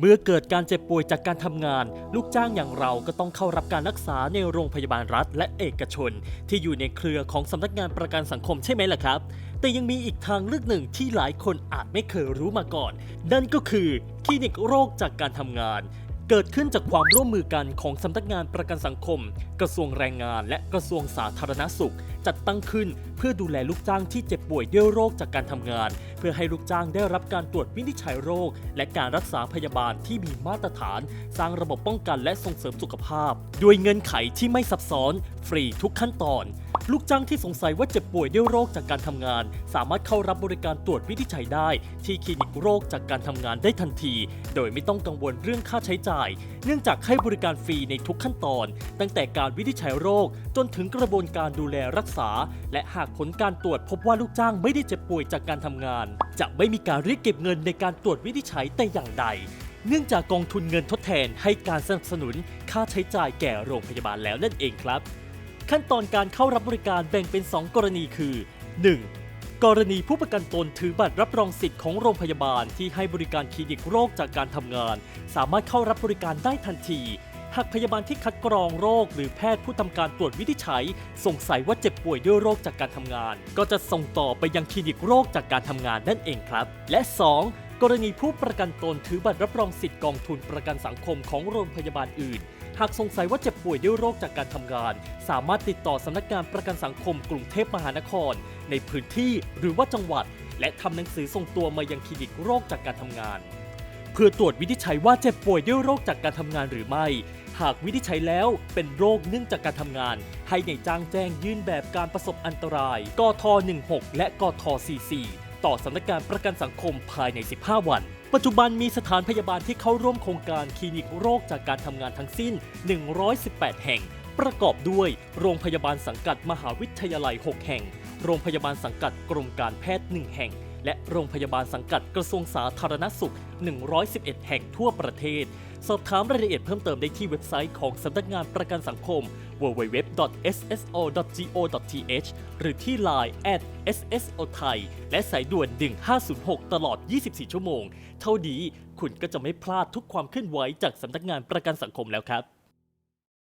เมื่อเกิดการเจ็บป่วยจากการทำงาน ลูกจ้างอย่างเราก็ต้องเข้ารับการรักษาในโรงพยาบาลรัฐและเอกชน ที่อยู่ในเครือของสำนักงานประกันสังคมใช่ไหมล่ะครับ แต่ยังมีอีกทางเลือกหนึ่งที่หลายคนอาจไม่เคยรู้มาก่อน นั่นก็คือคลินิกโรคจากการทำงาน เกิดขึ้นจากความร่วมมือกันของสำนักงานประกันสังคม กระทรวงแรงงาน และกระทรวงสาธารณสุข จัดตั้งขึ้นเพื่อดูแลลูกจ้างที่เจ็บป่วยด้วยโรคจากการทำงาน เพื่อให้ลูกจ้างได้รับการตรวจวินิจฉัยโรค และการรักษาพยาบาลที่มีมาตรฐาน สร้างระบบป้องกันและส่งเสริมสุขภาพ ด้วยเงื่อนไขที่ไม่ซับซ้อน ฟรีทุกขั้นตอน ลูกจ้างที่สงสัยว่าเจ็บป่วยด้วยโรคจากการทำงาน สามารถเข้ารับบริการตรวจวินิจฉัยได้ ที่คลินิกโรคจากการทำงานได้ทันที โดยไม่ต้องกังวลเรื่องค่าใช้จ่าย เนื่องจากให้บริการฟรีในทุกขั้นตอน ตั้งแต่การวินิจฉัยโรค จนถึงกระบวนการดูแลรักษา และหากผลการตรวจพบว่าลูกจ้างไม่ได้เจ็บป่วยจากการทำงาน จะไม่มีการเรียกเก็บเงินในการตรวจวินิจฉัยแต่อย่างใดเนื่องจากกองทุนเงินทดแทนให้การสนับสนุนค่าใช้จ่ายแก่โรงพยาบาลแล้วนั่นเองครับ ขั้นตอนการเข้ารับบริการแบ่งเป็น 2 กรณีคือ 1. กรณีผู้ประกันตนถือบัตรรับรองสิทธิ์ของโรงพยาบาลที่ให้บริการคลินิกโรคจากการทำงาน สามารถเข้ารับบริการได้ทันที หากพยาบาลที่คัดกรองโรค หรือแพทย์ผู้ทำการตรวจวินิจฉัย สงสัยว่าเจ็บป่วยด้วยโรคจากการทำงาน ก็จะส่งต่อไปยังคลินิกโรคจากการทำงานนั่นเองครับ และ 2. กรณีผู้ประกันตนถือบัตรรับรองสิทธิ์กองทุนประกันสังคมของโรงพยาบาลอื่น หากสงสัยว่าเจ็บป่วยด้วยโรคจากการทำงาน สามารถติดต่อสำนักงานประกันสังคมกรุงเทพมหานคร ในพื้นที่หรือว่าจังหวัด และทำหนังสือส่งตัวมายังคลินิกโรคจากการทำงาน เพื่อตรวจวินิจฉัยว่าเจ็บป่วยด้วยโรคจากการทำงานหรือไม่ หากวินิจฉัยแล้วเป็นโรคเนื่องจากการทำงาน ให้ในจ้างแจ้งยื่นแบบการประสบอันตราย กท 16 และกท 44 ต่อสำนักงานประกันสังคมภายใน 15 วัน ปัจจุบันมีสถานพยาบาลที่เข้าร่วมโครงการคลินิกโรคจากการทำงานทั้งสิ้น 118 แห่ง ประกอบด้วย โรงพยาบาลสังกัดมหาวิทยาลัย 6 แห่ง โรงพยาบาลสังกัดกรมการแพทย์ 1 แห่ง และโรงพยาบาลสังกัดกระทรวงสาธารณสุข 111 แห่งทั่วประเทศ สอบถามรายละเอียดเพิ่มเติมได้ที่เว็บไซต์ของสำนักงานประกันสังคม www.sso.go.th หรือที่ Line @sso thai และสายด่วน 1506 ตลอด 24 ชั่วโมง เท่านี้คุณก็จะไม่พลาดทุกความเคลื่อนไหวจากสำนักงานประกันสังคมแล้วครับ